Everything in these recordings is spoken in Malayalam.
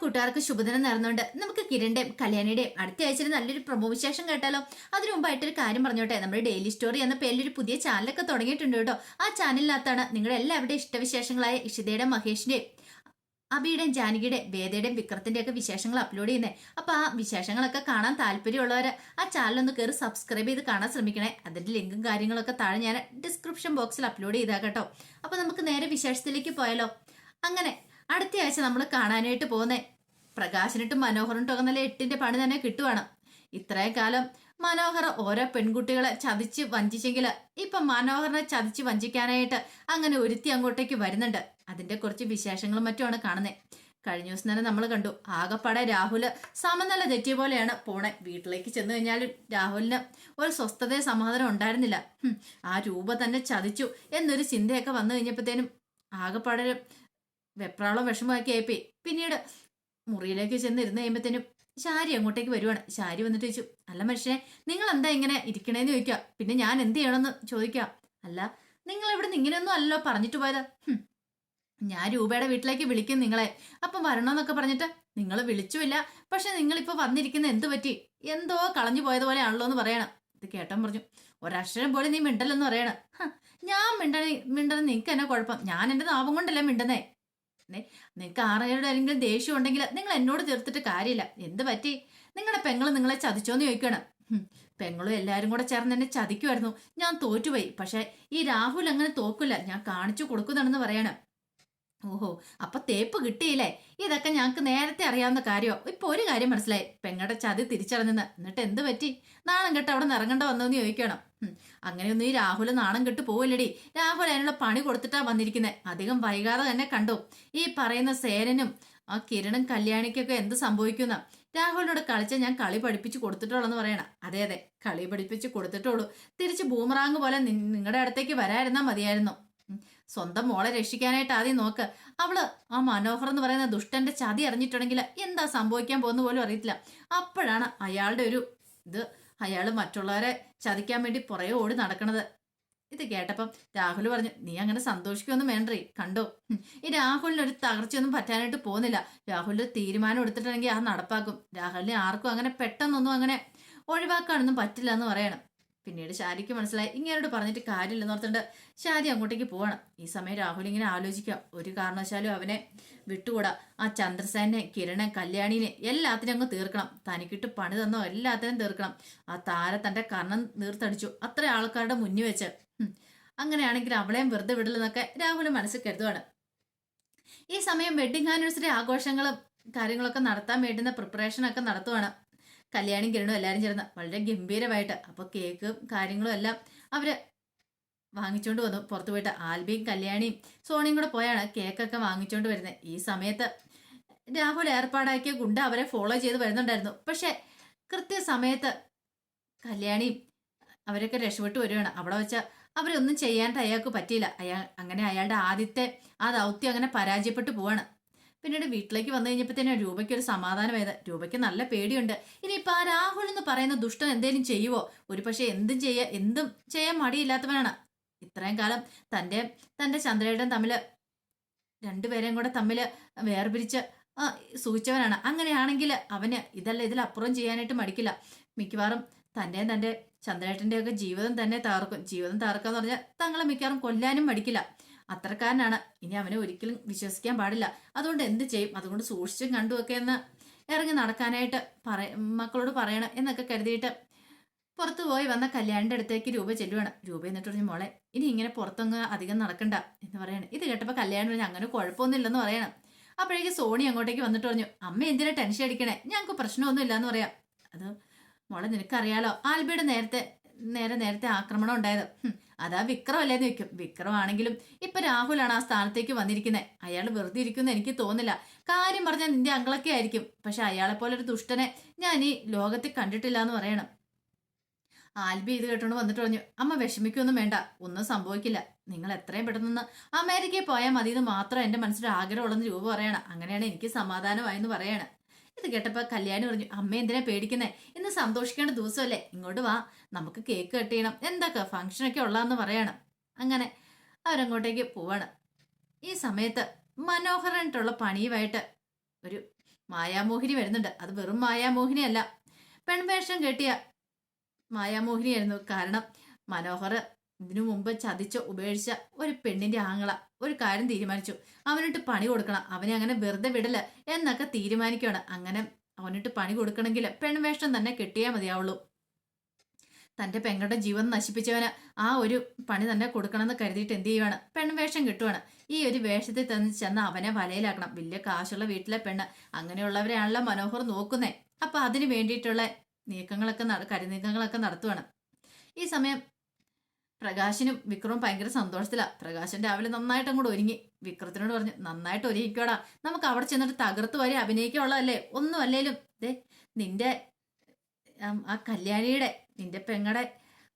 കൂട്ടുകാർക്ക് ശുഭദിനം നേർന്നുകൊണ്ട് നമുക്ക് കിരണിന്റെയും കല്യാണിയുടെയും അടുത്ത ആഴ്ച നല്ലൊരു പ്രൊമോ വിശേഷം കേട്ടാലോ? അതിനു മുമ്പായിട്ടൊരു കാര്യം പറഞ്ഞോട്ടെ. നമ്മുടെ ഡെയിലി സ്റ്റോറി എന്ന പേരിലൊരു പുതിയ ചാനലൊക്കെ തുടങ്ങിയിട്ടുണ്ട് കേട്ടോ. ആ ചാനലിനകത്താണ് നിങ്ങളുടെ എല്ലാവരുടെയും ഇഷ്ടവിശേഷങ്ങളായ ഇഷിതയുടെ മഹേഷിന്റെയും അബിയുടെയും ജാനകിയുടെയും വേദയുടെയും വിക്രത്തിന്റെ ഒക്കെ വിശേഷങ്ങൾ അപ്ലോഡ് ചെയ്യുന്നത് അപ്പൊ ആ വിശേഷങ്ങളൊക്കെ കാണാൻ താല്പര്യമുള്ളവർ ആ ചാനലൊന്ന് കയറി സബ്സ്ക്രൈബ് ചെയ്ത് കാണാൻ ശ്രമിക്കണേ. അതിന്റെ ലിങ്കും കാര്യങ്ങളൊക്കെ താഴെ ഞാൻ ഡിസ്ക്രിപ്ഷൻ ബോക്സിൽ അപ്ലോഡ് ചെയ്താ കേട്ടോ. അപ്പൊ നമുക്ക് നേരെ വിശേഷത്തിലേക്ക് പോയാലോ? അങ്ങനെ അടുത്ത ആഴ്ച നമ്മൾ കാണാനായിട്ട് പോകുന്നേ. പ്രകാശനിട്ടും മനോഹറിനിട്ടും ഒക്കെ നല്ല എട്ടിന്റെ പണി തന്നെ കിട്ടുവാണ്. ഇത്രയും കാലം മനോഹർ ഓരോ പെൺകുട്ടികളെ ചതിച്ച് വഞ്ചിച്ചെങ്കിൽ ഇപ്പൊ മനോഹറിനെ ചതിച്ച് വഞ്ചിക്കാനായിട്ട് അങ്ങനെ ഒരുത്തി അങ്ങോട്ടേക്ക് വരുന്നുണ്ട്. അതിന്റെ കുറച്ച് വിശേഷങ്ങളും മറ്റുമാണ് കാണുന്നത് കഴിഞ്ഞ ദിവസം തന്നെ നമ്മൾ കണ്ടു. ആകപ്പാടെ രാഹുൽ സമനില തെറ്റിയ പോലെയാണ് പോണെ. വീട്ടിലേക്ക് ചെന്ന് കഴിഞ്ഞാൽ രാഹുലിന് ഒരു സ്വസ്ഥതയും സമാധാനം ഉണ്ടായിരുന്നില്ല. ആ രൂപ തന്നെ ചതിച്ചു എന്നൊരു ചിന്തയൊക്കെ വന്നു കഴിഞ്ഞപ്പോഴത്തേനും ആകപ്പാടെ വെപ്രാളം വിഷമമാക്കി ഏപ്പി പിന്നീട് മുറിയിലേക്ക് ചെന്ന് ഇരുന്ന് കഴിയുമ്പോഴത്തേനും ശാരി അങ്ങോട്ടേക്ക് വരുവാണ്. ശാരി വന്നിട്ട് ചോദിച്ചു അല്ല മനുഷ്യനെ നിങ്ങൾ എന്താ ഇങ്ങനെ ഇരിക്കണേന്ന് ചോദിക്കുക. പിന്നെ ഞാൻ എന്ത് ചെയ്യണമെന്ന് ചോദിക്കാം അല്ല നിങ്ങൾ ഇവിടെ നിന്ന് ഇങ്ങനെയൊന്നും അല്ലല്ലോ പറഞ്ഞിട്ട് പോയത്. ഞാൻ രൂപയുടെ വീട്ടിലേക്ക് വിളിക്കും നിങ്ങളെ. അപ്പം വരണമെന്നൊക്കെ പറഞ്ഞിട്ട് നിങ്ങൾ വിളിച്ചുമില്ല. പക്ഷെ നിങ്ങളിപ്പോൾ വന്നിരിക്കുന്ന എന്ത് പറ്റി? എന്തോ കളഞ്ഞു പോയതുപോലെ ആണല്ലോ എന്ന് പറയണം. ഇത് കേട്ടൻ പറഞ്ഞു ഒരക്ഷരം പോലെ നീ മിണ്ടല്ലെന്ന് പറയണം. ഞാൻ മിണ്ടണ മിണ്ടണ നിനക്ക് എന്നെ കുഴപ്പം? ഞാൻ എന്റെ നാവും കൊണ്ടല്ലേ മിണ്ടുന്നേ? ആരുടെ ആരെങ്കിലും ദേഷ്യം ഉണ്ടെങ്കിൽ നിങ്ങൾ എന്നോട് തീർത്തിട്ട് കാര്യമില്ല. എന്ത് പറ്റി? നിങ്ങളുടെ പെങ്ങൾ നിങ്ങളെ ചതിച്ചോന്ന് ചോദിക്കണം. പെങ്ങളും എല്ലാവരും കൂടെ ചേർന്ന് എന്നെ ചതിക്കുമായിരുന്നു ഞാൻ തോറ്റുപോയി. പക്ഷെ ഈ രാഹുൽ അങ്ങനെ തോക്കില്ല. ഞാൻ കാണിച്ചു കൊടുക്കുന്നുണ്ടെന്ന് പറയണം. ഓഹോ അപ്പൊ തേപ്പ് കിട്ടിയില്ലേ? ഇതൊക്കെ ഞങ്ങൾക്ക് നേരത്തെ അറിയാവുന്ന കാര്യോ ഇപ്പൊ ഒരു കാര്യം മനസ്സിലായി. പെങ്ങടെ ചതി തിരിച്ചറിഞ്ഞെന്ന്. എന്നിട്ട് എന്ത് പറ്റി? നാണം കെട്ട് അവിടെ നിന്ന് ഇറങ്ങേണ്ട ചോദിക്കണം. അങ്ങനെയൊന്നും ഈ രാഹുൽ നാണം കെട്ട് പോവില്ലടി. രാഹുൽ അതിനുള്ള പണി കൊടുത്തിട്ടാ വന്നിരിക്കുന്നത് അധികം വൈകാതെ തന്നെ കണ്ടു. ഈ പറയുന്ന സേനനും ആ കിരണും കല്യാണിക്കൊക്കെ എന്ത് സംഭവിക്കുന്ന? രാഹുലിനോട് കളിച്ച ഞാൻ കളി പഠിപ്പിച്ച് കൊടുത്തിട്ടുള്ളെന്ന് പറയണം. അതെ അതെ. കളി പഠിപ്പിച്ച് കൊടുത്തിട്ടുള്ളൂ തിരിച്ച് ബൂമറാങ് പോലെ നിങ്ങളുടെ അടുത്തേക്ക് വരായിരുന്നാ മതിയായിരുന്നു. സ്വന്തം മോളെ രക്ഷിക്കാനായിട്ട് ആദ്യം നോക്ക്. അവൾ ആ മനോഹർ എന്ന് പറയുന്ന ദുഷ്ടന്റെ ചതി അറിഞ്ഞിട്ടുണ്ടെങ്കിൽ എന്താ സംഭവിക്കാൻ പോകുന്ന പോലും അറിയത്തില്ല. അപ്പോഴാണ് അയാളുടെ ഒരു ഇത് അയാൾ മറ്റുള്ളവരെ ചതിക്കാൻ വേണ്ടി പുറകെ ഓടി നടക്കണത്. ഇത് കേട്ടപ്പം രാഹുൽ പറഞ്ഞു നീ അങ്ങനെ സന്തോഷിക്കൊന്നും വേണ്ടേ കണ്ടോ. ഈ രാഹുലിന് ഒരു തകർച്ചയൊന്നും പറ്റാനായിട്ട് പോകുന്നില്ല. രാഹുൽ തീരുമാനം എടുത്തിട്ടുണ്ടെങ്കിൽ അത് നടപ്പാക്കും. രാഹുലിനെ ആർക്കും അങ്ങനെ പെട്ടെന്നൊന്നും അങ്ങനെ ഒഴിവാക്കാനൊന്നും പറ്റില്ല എന്ന് പറയണം. പിന്നീട് ഷാരിക്ക് മനസ്സിലായി. ഇങ്ങനോട് പറഞ്ഞിട്ട് കാര്യമില്ലെന്ന് ഓർത്തുണ്ട് ഷാരി അങ്ങോട്ടേക്ക് പോവാണ്. ഈ സമയം രാഹുൽ ഇങ്ങനെ ആലോചിക്കാം. ഒരു കാരണവശാലും അവനെ വിട്ടുകൂടാ. ആ ചന്ദ്രസേനെ കിരണെ കല്യാണിനെ എല്ലാത്തിനും അങ്ങ് തീർക്കണം. തനിക്കിട്ട് പണി തന്നോ എല്ലാത്തിനും തീർക്കണം. ആ താര തന്റെ കർണം നീർത്തടിച്ചു. അത്ര ആൾക്കാരുടെ മുന്നിൽ വെച്ച്. അങ്ങനെയാണെങ്കിൽ അവളെയും വെറുതെ വിടില്ലെന്നൊക്കെ രാഹുൽ മനസ്സിൽ കരുതുവാണ്. ഈ സമയം വെഡിങ് ആനിവേഴ്സറി ആഘോഷങ്ങളും കാര്യങ്ങളൊക്കെ നടത്താൻ വേണ്ടുന്ന പ്രിപ്പറേഷനൊക്കെ നടത്തുവാണ്. കല്യാണം കിരണും എല്ലാവരും ചേർന്ന് വളരെ ഗംഭീരമായിട്ട് അപ്പോൾ കേക്കും കാര്യങ്ങളും എല്ലാം അവർ വാങ്ങിച്ചുകൊണ്ട് വന്നു. പുറത്തു പോയിട്ട് ആൽബിയും കല്യാണിയും സോണിയും കൂടെ പോയാണ് കേക്കൊക്കെ വാങ്ങിച്ചുകൊണ്ട് വരുന്നത് ഈ സമയത്ത് രാഹുൽ ഏർപ്പാടാക്കിയ ഗുണ്ട അവരെ ഫോളോ ചെയ്ത് വരുന്നുണ്ടായിരുന്നു. പക്ഷെ കൃത്യസമയത്ത് കല്യാണിയും അവരൊക്കെ രക്ഷപ്പെട്ടു വരികയാണ്. അവിടെ വെച്ച അവരൊന്നും ചെയ്യാനായിട്ട് അയാൾക്ക് പറ്റിയില്ല. അയാൾ അങ്ങനെ അയാളുടെ ആദ്യത്തെ ആ ദൗത്യം അങ്ങനെ പരാജയപ്പെട്ടു പോവാണ്. പിന്നീട് വീട്ടിലേക്ക് വന്നു കഴിഞ്ഞപ്പോഴത്തേനും രൂപയ്ക്ക് ഒരു സമാധാനമായത് രൂപയ്ക്ക് നല്ല പേടിയുണ്ട്. ഇനിയിപ്പോൾ ആ രാഹുൽ എന്ന് പറയുന്ന ദുഷ്ടൻ എന്തേലും ചെയ്യുവോ? ഒരു പക്ഷേ എന്തും ചെയ്യ എന്തും ചെയ്യാൻ മടിയില്ലാത്തവനാണ്. ഇത്രയും കാലം തന്റെ തന്റെ ചന്ദ്രേട്ടൻ തമ്മിൽ രണ്ടുപേരെയും കൂടെ തമ്മിൽ വേർപിരിച്ച് സൂചിച്ചവനാണ്. അങ്ങനെയാണെങ്കിൽ അവന് ഇതല്ല ഇതിലപ്പുറം ചെയ്യാനായിട്ട് മടിക്കില്ല. മിക്കവാറും തന്റെയും തന്റെ ചന്ദ്രേട്ടന്റെയൊക്കെ ജീവിതം തന്നെ തകർക്കും. ജീവിതം തകർക്കുക എന്ന് പറഞ്ഞാൽ തങ്ങളെ മിക്കവാറും കൊല്ലാനും മടിക്കില്ല. അത്രക്കാരനാണ്. ഇനി അവനെ ഒരിക്കലും വിശ്വസിക്കാൻ പാടില്ല. അതുകൊണ്ട് എന്ത് ചെയ്യും? അതുകൊണ്ട് സൂക്ഷിച്ചും കണ്ടുമൊക്കെ എന്ന് ഇറങ്ങി നടക്കാനായിട്ട് പറ മക്കളോട് പറയണം എന്നൊക്കെ കരുതിയിട്ട് പുറത്തു പോയി വന്ന കല്യാണിന്റെ അടുത്തേക്ക് രൂപ ചെല്ലുവാണ്. രൂപ എന്നിട്ട് പറഞ്ഞു മോളെ ഇനി ഇങ്ങനെ പുറത്തൊന്ന് അധികം നടക്കണ്ട എന്ന് പറയണം. ഇത് കേട്ടപ്പോൾ കല്യാണി പറഞ്ഞു അങ്ങനെ കുഴപ്പമൊന്നുമില്ലെന്ന് പറയണം. അപ്പോഴേക്ക് സോണി അങ്ങോട്ടേക്ക് വന്നിട്ട് പറഞ്ഞു അമ്മ എന്തിനാ ടെൻഷൻ അടിക്കണേ? ഞങ്ങൾക്ക് പ്രശ്നമൊന്നും എന്ന് പറയാം. അത് മോളെ നിനക്കറിയാലോ ആൽബിയുടെ നേരത്തെ നേരെ നേരത്തെ ആക്രമണം ഉണ്ടായത്. അതാ വിക്രം അല്ലേന്ന് വെക്കും വിക്രം ആണെങ്കിലും ഇപ്പൊ രാഹുലാണ് ആ സ്ഥാനത്തേക്ക് വന്നിരിക്കുന്നത് അയാൾ വെറുതെ ഇരിക്കുന്ന എനിക്ക് തോന്നില്ല കാര്യം പറഞ്ഞാൽ നിന്റെ അങ്കളൊക്കെ ആയിരിക്കും. പക്ഷെ അയാളെ പോലെ ഒരു ദുഷ്ടനെ ഞാൻ ഈ ലോകത്തിൽ കണ്ടിട്ടില്ല എന്ന് പറയണം. ആൽബി ഇത് കേട്ടോണ്ട് വന്നിട്ട് പറഞ്ഞു അമ്മ വിഷമിക്കൊന്നും വേണ്ട. ഒന്നും സംഭവിക്കില്ല. നിങ്ങൾ എത്രയും പെട്ടെന്ന് അമേരിക്കയിൽ പോയാൽ മതി എന്ന് മാത്രം എന്റെ മനസ്സിൽ ആഗ്രഹമുള്ളെന്ന് രൂപ പറയണം. അങ്ങനെയാണ് എനിക്ക് സമാധാനമായെന്ന് പറയണം. ഇത് കേട്ടപ്പോൾ കല്യാണി പറഞ്ഞു അമ്മ എന്തിനാ പേടിക്കുന്നേ? ഇന്ന് സന്തോഷിക്കേണ്ട ദിവസമല്ലേ? ഇങ്ങോട്ട് വാ നമുക്ക് കേക്ക് കട്ട് ചെയ്യണം. എന്തൊക്കെ ഫംഗ്ഷനൊക്കെ ഉള്ളതെന്ന് പറയണം. അങ്ങനെ അവരങ്ങോട്ടേക്ക് പോവാണ്. ഈ സമയത്ത് മനോഹരനായിട്ടുള്ള പണിയുമായിട്ട് ഒരു മായാമോഹിനി വരുന്നുണ്ട്. അത് വെറും മായാമോഹിനി അല്ല പെൺവേഷം കെട്ടിയ മായാമോഹിനിയായിരുന്നു കാരണം മനോഹർ ഇതിനു മുമ്പ് ചതിച്ച് ഉപേക്ഷിച്ച ഒരു പെണ്ണിന്റെ ആങ്ങള ഒരു കാര്യം തീരുമാനിച്ചു. അവനിട്ട് പണി കൊടുക്കണം. അവനെ അങ്ങനെ വെറുതെ വിടൽ എന്നൊക്കെ തീരുമാനിക്കുകയാണ്. അങ്ങനെ അവനിട്ട് പണി കൊടുക്കണമെങ്കിൽ പെൺവേഷം തന്നെ കിട്ടിയാൽ മതിയാവുള്ളൂ. തന്റെ പെങ്ങളുടെ ജീവൻ നശിപ്പിച്ചവന് ആ ഒരു പണി തന്നെ കൊടുക്കണമെന്ന് കരുതിയിട്ട് എന്ത് ചെയ്യുവാണ്? പെൺവേഷം കിട്ടുവാണ്. ഈ ഒരു വേഷത്തിൽ തന്നെ ചെന്ന് അവനെ വലയിലാക്കണം. വലിയ കാശുള്ള വീട്ടിലെ പെണ്ണ്. അങ്ങനെയുള്ളവരെയാണല്ലോ മനോഹർ നോക്കുന്നേ. അപ്പൊ അതിന് വേണ്ടിയിട്ടുള്ള നീക്കങ്ങളൊക്കെ കരുനീക്കങ്ങളൊക്കെ നടത്തുവാണ്. ഈ സമയം പ്രകാശിനും വിക്രവും ഭയങ്കര സന്തോഷത്തിലാ. പ്രകാശൻ രാവിലെ നന്നായിട്ട് അങ്ങോട്ട് ഒരുങ്ങി. വിക്രത്തിനോട് പറഞ്ഞു നന്നായിട്ട് ഒരുങ്ങിക്കോടാ. നമുക്ക് അവിടെ ചെന്നിട്ട് തകർത്ത് വരെ അഭിനയിക്കാനുള്ളതല്ലേ ഒന്നും അല്ലേലും ദേ നിന്റെ ആ കല്യാണിയുടെ നിന്റെ പെങ്ങടെ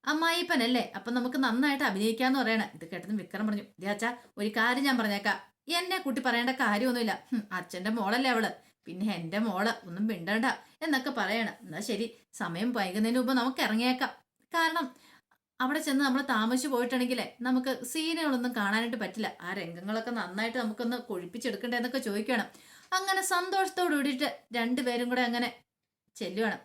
അമ്മായിപ്പനല്ലേ? അപ്പൊ നമുക്ക് നന്നായിട്ട് അഭിനയിക്കാന്ന് പറയണേ. ഇത് കേട്ടതും വിക്രം പറഞ്ഞു ദേ അച്ഛാ ഒരു കാര്യം ഞാൻ പറഞ്ഞേക്കാം. എന്നെ കുട്ടി പറയേണ്ട കാര്യമൊന്നുമില്ല. അച്ഛന്റെ മോളല്ലേ അവൾ. പിന്നെ എന്റെ മോൾ ഒന്നും പിണ്ടണ്ട എന്നൊക്കെ പറയണം. എന്നാ ശരി സമയം വൈകുന്നതിന് മുമ്പ് നമുക്ക് ഇറങ്ങിയേക്കാം. കാരണം അവിടെ ചെന്ന് നമ്മൾ താമസിച്ചു പോയിട്ടുണ്ടെങ്കിലേ നമുക്ക് സീനുകളൊന്നും കാണാനായിട്ട് പറ്റില്ല. ആ രംഗങ്ങളൊക്കെ നന്നായിട്ട് നമുക്കൊന്ന് കൊഴിപ്പിച്ചെടുക്കണ്ടേ എന്നൊക്കെ ചോദിക്കണം. അങ്ങനെ സന്തോഷത്തോട് കൂടിയിട്ട് രണ്ടുപേരും കൂടെ അങ്ങനെ ചെല്ലുവണം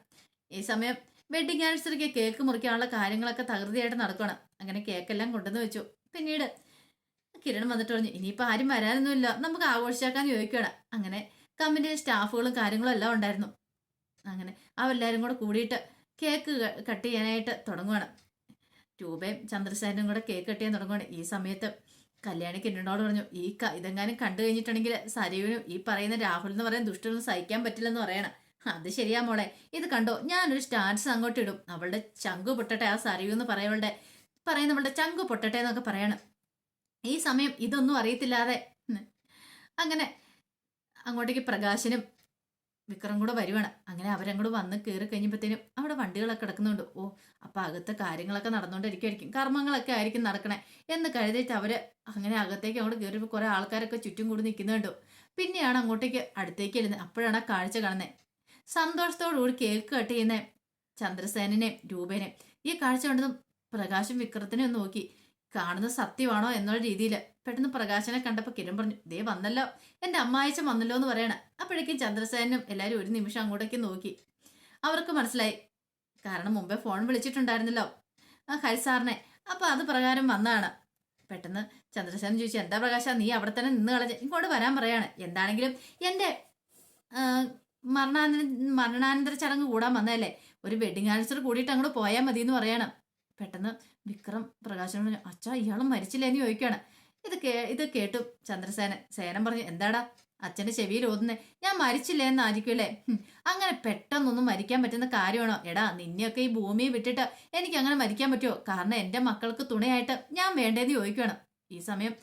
ഈ സമയം വെഡിങ് ആനിവേഴ്സറിക്ക് കേക്ക് മുറിക്കാനുള്ള കാര്യങ്ങളൊക്കെ തകൃതിയായിട്ട് നടക്കണം അങ്ങനെ കേക്കെല്ലാം കൊണ്ടുവന്ന് വെച്ചു. പിന്നീട് കിരൺ വന്നിട്ട് പറഞ്ഞു ഇനിയിപ്പോൾ ആരും വരാനൊന്നുമില്ല. നമുക്ക് ആഘോഷിച്ചാക്കാൻ ചോദിക്കണം അങ്ങനെ കമ്പനിയിലെ സ്റ്റാഫുകളും കാര്യങ്ങളും എല്ലാം ഉണ്ടായിരുന്നു. അങ്ങനെ അവരെല്ലാവരും കൂടെ കൂടിയിട്ട് കേക്ക് കട്ട് ചെയ്യാനായിട്ട് തുടങ്ങുവാണ് രൂപയും ചന്ദ്രസേനും കൂടെ കേക്ക് കെട്ടിയാൻ തുടങ്ങുകയാണ് ഈ സമയത്ത് കല്യാണി കിരണിനോട് പറഞ്ഞു ഈ ക- ഇതെങ്ങാനും കണ്ടു കഴിഞ്ഞിട്ടുണ്ടെങ്കിൽ സരീവിനും ഈ പറയുന്ന രാഹുൽ എന്ന് പറയുന്ന ദുഷ്ടനും സഹിക്കാൻ പറ്റില്ലെന്ന് പറയണം. അത് ശരിയാ മോളെ. ഇത് കണ്ടോ? ഞാനൊരു സ്റ്റാൻസ് അങ്ങോട്ട് ഇടും. അവളുടെ ചങ്കു പൊട്ടട്ടെ ആ സരയു എന്ന് പറയവളുടെ പറയുന്ന അവളുടെ ചങ്കു പൊട്ടട്ടെ എന്നൊക്കെ പറയണം. ഈ സമയം ഇതൊന്നും അറിയത്തില്ലാതെ. അങ്ങനെ അങ്ങോട്ടേക്ക് പ്രകാശനും വിക്രം കൂടെ വരുവാണ്. അങ്ങനെ അവരങ്ങോട്ട് വന്ന് കയറി കഴിഞ്ഞപ്പോഴത്തേനും അവിടെ വണ്ടികളൊക്കെ കിടക്കുന്നുണ്ട്. ഓ അപ്പം അകത്തെ കാര്യങ്ങളൊക്കെ നടന്നുകൊണ്ടിരിക്കുമായിരിക്കും കർമ്മങ്ങളൊക്കെ ആയിരിക്കും നടക്കണേ എന്ന് കരുതിയിട്ട് അവർ അങ്ങനെ അകത്തേക്ക് അങ്ങോട്ട് കയറിയപ്പോൾ കുറേ ആൾക്കാരൊക്കെ ചുറ്റും കൂടി നിൽക്കുന്നുണ്ടോ. പിന്നെയാണ് അങ്ങോട്ടേക്ക് അടുത്തേക്ക് ഇരുന്നത് അപ്പോഴാണ് ആ കാഴ്ച കാണുന്നത് സന്തോഷത്തോടുകൂടി കേക്ക് കട്ട് ചെയ്യുന്ന ചന്ദ്രസേനനെയും രൂപേനെയും. ഈ കാഴ്ച കണ്ടതും പ്രകാശം വിക്രത്തിനെ ഒന്ന് നോക്കി. കാണുന്നത് സത്യമാണോ എന്നുള്ള രീതിയിൽ പെട്ടെന്ന് പ്രകാശനെ കണ്ടപ്പോൾ കിരൺ പറഞ്ഞു ദേ വന്നല്ലോ. എന്റെ അമ്മായിച്ച വന്നല്ലോ എന്ന് പറയണ. അപ്പോഴേക്കും ചന്ദ്രസേനും എല്ലാവരും ഒരു നിമിഷം അങ്ങോട്ടേക്ക് നോക്കി. അവർക്ക് മനസ്സിലായി കാരണം മുമ്പേ ഫോൺ വിളിച്ചിട്ടുണ്ടായിരുന്നല്ലോ. ആ ഹരിസാറിനെ അപ്പോൾ അത് പ്രകാരം വന്നതാണ് പെട്ടെന്ന് ചന്ദ്രസേനൻ ചോദിച്ചു എന്താ പ്രകാശ നീ അവിടെ തന്നെ നിന്ന് കളഞ്ഞ് ഇങ്ങോട്ട് വരാൻ പറയാണ്. എന്താണെങ്കിലും എന്റെ മരണാനന്തര മരണാനന്തര ചടങ്ങ് കൂടാൻ വന്നതല്ലേ. ഒരു വെഡിങ് ആനിവേഴ്സറി കൂടിയിട്ട് അങ്ങോട്ട് പോയാൽ മതി എന്ന് പറയണം. പെട്ടെന്ന് വിക്രം പ്രകാശനോട് അച്ഛാ ഇയാളും മരിച്ചില്ലേ എന്ന് ചോദിക്കുകയാണ്. ഇത് കേ ഇത് കേട്ടു ചന്ദ്രസേന. സേനൻ പറഞ്ഞു എന്താടാ? അച്ഛന്റെ ചെവിയിൽ ഓതുന്നേ. ഞാൻ മരിച്ചില്ലേ എന്നായിരിക്കുമല്ലേ അങ്ങനെ പെട്ടെന്നൊന്നും മരിക്കാൻ പറ്റുന്ന കാര്യമാണോ? എടാ നിന്നെയൊക്കെ ഈ ഭൂമിയെ വിട്ടിട്ട് എനിക്ക് അങ്ങനെ മരിക്കാൻ പറ്റുമോ കാരണം എന്റെ മക്കൾക്ക് തുണയായിട്ട് ഞാൻ വേണ്ടേന്ന് ചോദിക്കുകയാണ് ഈ സമയം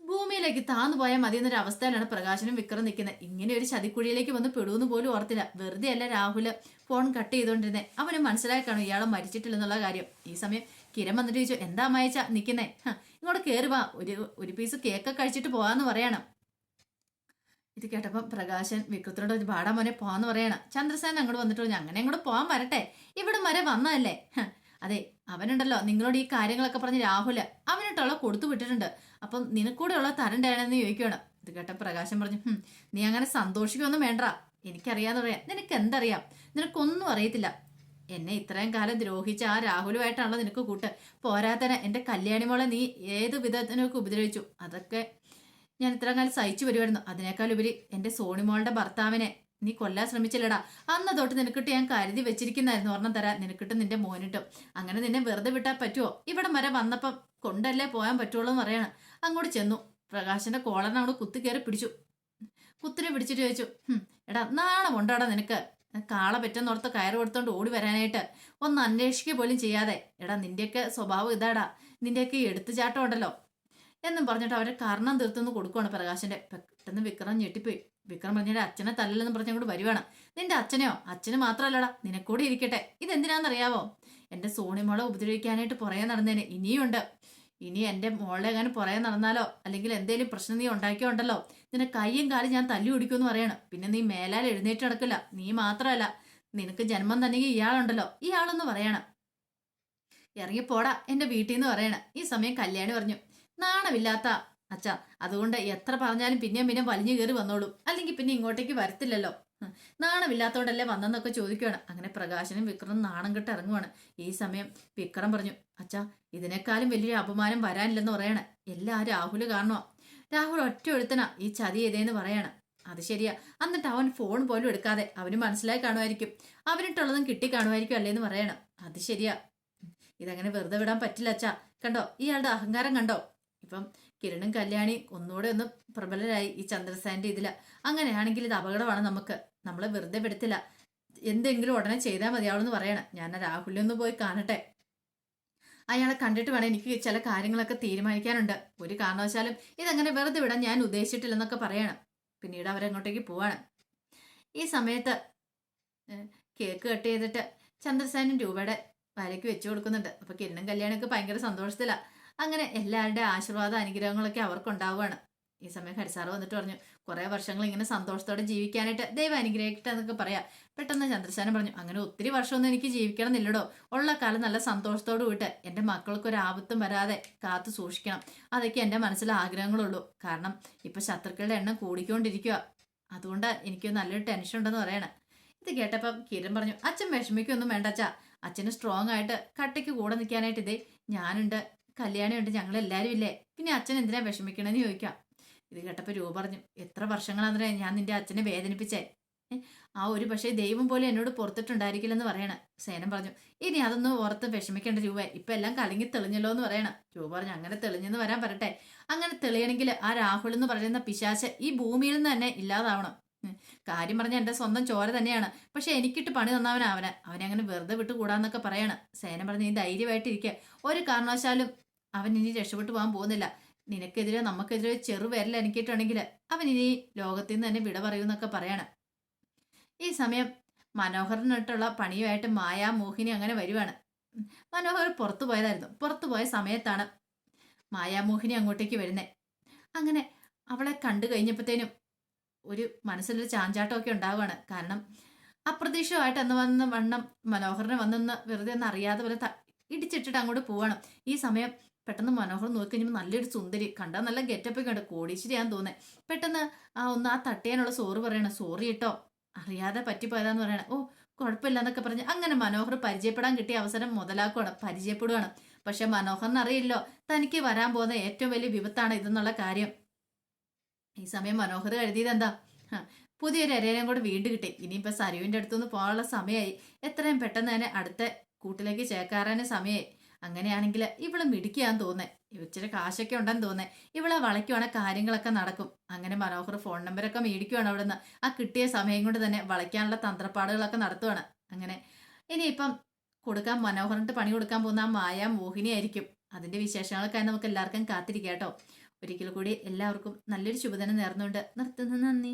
ഭൂമിയിലേക്ക് താന്നു പോയാൽ മതി എന്നൊരു അവസ്ഥയിലാണ് പ്രകാശനും വിക്രം നിൽക്കുന്നത്. ഇങ്ങനെ ഒരു ചതിക്കുഴിയിലേക്ക് വന്ന് പെടുമെന്ന് പോലും ഓർത്തില്ല. വെറുതെ അല്ല രാഹുൽ ഫോൺ കട്ട് ചെയ്തുകൊണ്ടിരുന്നേ അവന് മനസ്സിലാക്കാണോ ഇയാളെ മരിച്ചിട്ടില്ലെന്നുള്ള കാര്യം. ഈ സമയം കിരൺ വന്നിട്ട് ചോദിച്ചു എന്താ അമ്മായച്ച? നിൽക്കുന്നേ ഇങ്ങോട്ട് കയറി വാ. ഒരു ഒരു പീസ് കേക്ക് കഴിച്ചിട്ട് പോവാന്ന് പറയണം. ഇത് കേട്ടപ്പം പ്രകാശൻ വിക്രത്തിനോട് ഒരു പാടാ മോനെ പോവാന്ന് പറയണം. ചന്ദ്രസേന അങ്ങോട്ട് വന്നിട്ട് പറഞ്ഞു അങ്ങനെ അങ്ങോട്ട് പോകാൻ വരട്ടെ. ഇവിടം വരെ വന്നതല്ലേ? അതെ അവനുണ്ടല്ലോ. നിങ്ങളോട് ഈ കാര്യങ്ങളൊക്കെ പറഞ്ഞ് രാഹുൽ അവനിട്ടുള്ള കൊടുത്തു വിട്ടിട്ടുണ്ട്. അപ്പം നിനക്കൂടെ ഉള്ള തരണ്ടേണെന്ന് ചോദിക്കുകയാണ് ഇത് കേട്ട പ്രകാശൻ പറഞ്ഞു നീ അങ്ങനെ സന്തോഷിക്കൊന്നും വേണ്ട. എനിക്കറിയാന്ന് പറയാം. നിനക്ക് എന്തറിയാം? നിനക്കൊന്നും അറിയത്തില്ല. എന്നെ ഇത്രയും കാലം ദ്രോഹിച്ച ആ രാഹുലുമായിട്ടാണല്ലോ നിനക്ക് കൂട്ട്. പോരാത്തന എന്റെ കല്യാണിമോളെ നീ ഏത് വിധത്തിനൊക്കെ ഉപദ്രവിച്ചു? അതൊക്കെ ഞാൻ ഇത്രയും കാലം സഹിച്ചു വരുമായിരുന്നു. അതിനേക്കാൾ ഉപരി എന്റെ സോണിമോളുടെ ഭർത്താവിനെ നീ കൊല്ലാൻ ശ്രമിച്ചില്ലടാ. അന്ന് തൊട്ട് നിനക്കിട്ട് ഞാൻ കരുതി വെച്ചിരിക്കുന്നായിരുന്നു ഒരെണ്ണം തരാൻ. നിനക്കിട്ട് നിന്റെ മോനിട്ടും. അങ്ങനെ നിന്നെ വെറുതെ വിട്ടാൽ പറ്റുമോ ഇവിടെ വരെ വന്നപ്പം കൊണ്ടല്ലേ പോകാൻ പറ്റുള്ളൂ എന്ന് പറയണം. അങ്ങോട്ട് ചെന്നു. പ്രകാശന്റെ കോളറിനെ അങ്ങോട്ട് കുത്തി കയറി പിടിച്ചു. കുത്തിനെ പിടിച്ചിട്ട് ചോദിച്ചു എടാ നാണം ഉണ്ടോടാ നിനക്ക്? കാള പെറ്റെന്നോർത്ത് കയറ് കൊടുത്തോണ്ട് ഓടി വരാനായിട്ട്. ഒന്ന് അന്വേഷിക്കുക പോലും ചെയ്യാതെ. എടാ നിന്റെയൊക്കെ സ്വഭാവം ഇതാടാ. നിന്റെയൊക്കെ എടുത്തുചാട്ടം ഉണ്ടല്ലോ. എന്നും പറഞ്ഞിട്ട് അവരെ കാരണം തീർത്തൊന്ന് കൊടുക്കുവാണ് പ്രകാശന്റെ. പെട്ടെന്ന് വിക്രം ഞെട്ടിപ്പോയി. വിക്രം പറഞ്ഞിട്ട് അച്ഛനെ തല്ലല്ലെന്ന് പറഞ്ഞ് അങ്ങോട്ട് വരുവാണ്. നിന്റെ അച്ഛനെയോ? അച്ഛന് മാത്രല്ലടാ. നിനക്കൂടെ ഇരിക്കട്ടെ. ഇതെന്തിനാണെന്നറിയാവോ എന്റെ സോണിമോളെ ഉപദ്രവിക്കാനായിട്ട് പുറകെ നടന്നേനെ. ഇനിയുണ്ട്. ഇനി എന്റെ മോളെ എങ്ങനെ പുറകെ നടന്നാലോ? അല്ലെങ്കിൽ എന്തേലും പ്രശ്നം നീ ഉണ്ടാക്കിയോണ്ടല്ലോ നിന്റെ കയ്യും കാലും ഞാൻ തല്ലി ഓടിക്കുമെന്ന് പറയണം. പിന്നെ നീ മേലാൽ എഴുന്നേറ്റ് നടക്കില്ല. നീ മാത്രമല്ല നിനക്ക് ജന്മം തന്നെ ഇയാളുണ്ടല്ലോ. ഇയാളെന്ന് പറയണം. ഇറങ്ങിപ്പോടാ എന്റെ വീട്ടിൽ നിന്ന് പറയണം. ഈ സമയം കല്യാണി പറഞ്ഞു. നാണമില്ലാത്ത അച്ഛാ അതുകൊണ്ട് എത്ര പറഞ്ഞാലും പിന്നെയും പിന്നെ വലിഞ്ഞു കയറി വന്നോളൂ. അല്ലെങ്കിൽ പിന്നെ ഇങ്ങോട്ടേക്ക് വരത്തില്ലല്ലോ. നാണമില്ലാത്തോണ്ടല്ലേ വന്നെന്നൊക്കെ ചോദിക്കുകയാണ് അങ്ങനെ പ്രകാശനും വിക്രമും നാണം കെട്ട് ഇറങ്ങുവാണ്. ഈ സമയം വിക്രം പറഞ്ഞു അച്ഛാ ഇതിനേക്കാളും വലിയൊരു അപമാനം വരാനില്ലെന്ന് പറയണേ. എല്ലാ രാഹുൽ കാണുക രാഹുൽ ഒറ്റ എഴുത്തനാ ഈ ചതി ചെയ്തേന്ന് പറയണം. അത് ശരിയാ. എന്നിട്ട് അവൻ ഫോൺ പോലും എടുക്കാതെ അവന് മനസ്സിലായി കാണുമായിരിക്കും. അവനിട്ടുള്ളതും കിട്ടി കാണുമായിരിക്കും അല്ലേന്ന് പറയണം. അത് ശരിയാ. ഇതങ്ങനെ വെറുതെ വിടാൻ പറ്റില്ല അച്ഛാ. കണ്ടോ? ഇയാളുടെ അഹങ്കാരം കണ്ടോ? ഇപ്പം കിരണും കല്യാണി ഒന്നുകൂടെ ഒന്ന് പ്രബലരായി ഈ ചന്ദ്രസാന്റെ ഇതില. അങ്ങനെയാണെങ്കിൽ ഇത് അപകടമാണ് നമുക്ക്. നമ്മളെ വെറുതെ വിടത്തില്ല. എന്തെങ്കിലും ഉടനെ ചെയ്താൽ മതിയാവെന്ന് പറയണം. ഞാൻ രാഹുലിനൊന്ന് പോയി കാണട്ടെ. അയാളെ കണ്ടിട്ട് വേണം എനിക്ക് ചില കാര്യങ്ങളൊക്കെ തീരുമാനിക്കാനുണ്ട്. ഒരു കാരണവശാലും ഇതങ്ങനെ വെറുതെ വിടാൻ ഞാൻ ഉദ്ദേശിച്ചിട്ടില്ലെന്നൊക്കെ പറയണം. പിന്നീട് അവരങ്ങോട്ടേക്ക് പോവാണ്. ഈ സമയത്ത് കേക്ക് കട്ട് ചെയ്തിട്ട് ചന്ദ്രസേനൻ രൂപയുടെ വരയ്ക്ക് വെച്ചു കൊടുക്കുന്നുണ്ട്. അപ്പൊ കിരണും കല്യാണമൊക്കെ ഭയങ്കര സന്തോഷത്തിലാണ് അങ്ങനെ എല്ലാവരുടെ ആശീർവാദ അനുഗ്രഹങ്ങളൊക്കെ അവർക്കുണ്ടാവുകയാണ്. ഈ സമയം ഹരിസാറ് വന്നിട്ട് പറഞ്ഞു കുറേ വർഷങ്ങൾ ഇങ്ങനെ സന്തോഷത്തോടെ ജീവിക്കാനായിട്ട് ദൈവം അനുഗ്രഹിക്കട്ടെ എന്നൊക്കെ പറയാം. പെട്ടെന്ന് ചന്ദ്രസേനൻ പറഞ്ഞു അങ്ങനെ ഒത്തിരി വർഷമൊന്നും എനിക്ക് ജീവിക്കണം എന്നില്ലടോ ഉള്ള കാലം നല്ല സന്തോഷത്തോട് വിട്ട് എന്റെ മക്കൾക്ക് ഒരു ആപത്തും വരാതെ കാത്തു സൂക്ഷിക്കണം. അതൊക്കെ എന്റെ മനസ്സിൽ ആഗ്രഹങ്ങളുള്ളൂ. കാരണം ഇപ്പൊ ശത്രുക്കളുടെ എണ്ണം കൂടിക്കൊണ്ടിരിക്കുക അതുകൊണ്ട് എനിക്ക് നല്ലൊരു ടെൻഷൻ ഉണ്ടെന്ന് പറയണേ. ഇത് കേട്ടപ്പം കിരൺ പറഞ്ഞു അച്ഛൻ വിഷമിക്കൊന്നും വേണ്ട അച്ഛാ. അച്ഛന് സ്ട്രോങ് ആയിട്ട് കട്ടയ്ക്ക് കൂടെ നിൽക്കാനായിട്ട് ഇതേ ഞാനുണ്ട് കല്യാണമുണ്ട് ഞങ്ങൾ എല്ലാവരും ഇല്ലേ? പിന്നെ അച്ഛൻ എന്തിനാ വിഷമിക്കണമെന്ന് ചോദിക്കാം. ഇത് കേട്ടപ്പോൾ രൂപ പറഞ്ഞു എത്ര വർഷങ്ങളാന്നേ ഞാൻ നിന്റെ അച്ഛനെ വേദനിപ്പിച്ചേ. ആ ഒരു പക്ഷേ ദൈവം പോലെ എന്നോട് പുറത്തിട്ടുണ്ടായിരിക്കില്ലെന്ന് പറയണ സേനം പറഞ്ഞു. ഇനി അതൊന്നും ഓർത്ത് വിഷമിക്കേണ്ട രൂപ ഇപ്പൊ എല്ലാം കലങ്ങി തെളിഞ്ഞല്ലോ എന്ന് പറയണം. രൂപ പറഞ്ഞു അങ്ങനെ തെളിഞ്ഞെന്ന് വരാൻ പറട്ടെ അങ്ങനെ തെളിയണമെങ്കിൽ ആ രാഹുൽ എന്ന് പറയുന്ന പിശാശ ഈ ഭൂമിയിൽ നിന്ന് തന്നെ ഇല്ലാതാവണം. കാര്യം പറഞ്ഞ എന്റെ സ്വന്തം ചോര തന്നെയാണ്. പക്ഷെ എനിക്കിട്ട് പണി തന്നവനാ അവന്. അവനെ അങ്ങനെ വെറുതെ വിട്ട് കൂടാന്നൊക്കെ പറയണം സേനം പറഞ്ഞു നീ ധൈര്യമായിട്ടിരിക്കുക ഒരു കാരണവശാലും അവൻ ഇനി രക്ഷപ്പെട്ടു പോകാൻ പോകുന്നില്ല. നിനക്കെതിരെ നമുക്കെതിരെ ചെറുവിരൽ എനിക്കിട്ടുണ്ടെങ്കിൽ അവൻ ഇനി ലോകത്തിൽ നിന്ന് തന്നെ വിട പറയൂന്നൊക്കെ പറയണം. ഈ സമയം മനോഹരനായിട്ടുള്ള പണിയുമായിട്ട് മായാ മോഹിനി അങ്ങനെ വരുവാണ്. മനോഹർ പുറത്തു പോയതായിരുന്നു. പുറത്തു പോയ സമയത്താണ് മായാമോഹിനി അങ്ങോട്ടേക്ക് വരുന്നത് അങ്ങനെ അവളെ കണ്ടു കഴിഞ്ഞപ്പോഴത്തേനും ഒരു മനസ്സിലൊരു ചാഞ്ചാട്ടമൊക്കെ ഉണ്ടാവുകയാണ്. കാരണം അപ്രതീക്ഷമായിട്ട് എന്ന് വന്ന വണ്ണം മനോഹറിനെ വന്നെന്ന് വെറുതെ ഒന്ന് അറിയാതെ പോലെ ഇടിച്ചിട്ടിട്ട് അങ്ങോട്ട് പോവാണ്. ഈ സമയം പെട്ടെന്ന് മനോഹർ നോക്കി കഴിഞ്ഞപ്പോൾ നല്ലൊരു സുന്ദരി. കണ്ടാൽ നല്ല ഗെറ്റപ്പൊക്കെ ഉണ്ട്. കോടീശ്വരിയാന്ന് തോന്നേ പെട്ടെന്ന് ആ ഒന്ന് ആ തട്ടിയാനുള്ള സോറ് പറയണം സോറി കേട്ടോ അറിയാതെ പറ്റിപ്പോയതാന്ന് പറയണം. ഓ കുഴപ്പമില്ല എന്നൊക്കെ പറഞ്ഞ് അങ്ങനെ മനോഹർ പരിചയപ്പെടാൻ കിട്ടിയ അവസരം മുതലാക്കുവാണ്. പരിചയപ്പെടുവാണ്. പക്ഷെ മനോഹറിന് അറിയില്ലോ തനിക്ക് വരാൻ പോകുന്ന ഏറ്റവും വലിയ വിപത്താണ് ഇതെന്നുള്ള കാര്യം. ഈ സമയം മനോഹർ കരുതിയത് എന്താ? പുതിയൊരു അരേനെ കൂടെ വീണ്ടും കിട്ടി. ഇനിയിപ്പോൾ സരുവിന്റെ അടുത്തുനിന്ന് പോകാനുള്ള സമയമായി എത്രയും പെട്ടെന്ന് തന്നെ അടുത്ത കൂട്ടിലേക്ക് ചേക്കാറാനും സമയമായി അങ്ങനെയാണെങ്കിൽ ഇവൾ മിടിക്കാൻ തോന്നേ ഇച്ചിരി കാശൊക്കെ ഉണ്ടെന്ന് തോന്നേ ഇവളെ വളയ്ക്കുവാണെ കാര്യങ്ങളൊക്കെ നടക്കും. അങ്ങനെ മനോഹർ ഫോൺ നമ്പറൊക്കെ മേടിക്കുവാണ് അവിടുന്ന്. ആ കിട്ടിയ സമയം കൊണ്ട് തന്നെ വളയ്ക്കാനുള്ള തന്ത്രപ്പാടുകളൊക്കെ നടത്തുവാണ്. അങ്ങനെ ഇനിയിപ്പം കൊടുക്കാൻ മനോഹറിന്റെ പണി കൊടുക്കാൻ പോകുന്ന ആ മായ മോഹിനിയായിരിക്കും അതിന്റെ വിശേഷങ്ങളൊക്കെ നമുക്ക് എല്ലാവർക്കും കാത്തിരിക്കാം കേട്ടോ. ഒരിക്കൽ കൂടി എല്ലാവർക്കും നല്ലൊരു ശുഭദിനം നേർന്നുകൊണ്ട് നിർത്തുന്നു. നന്ദി.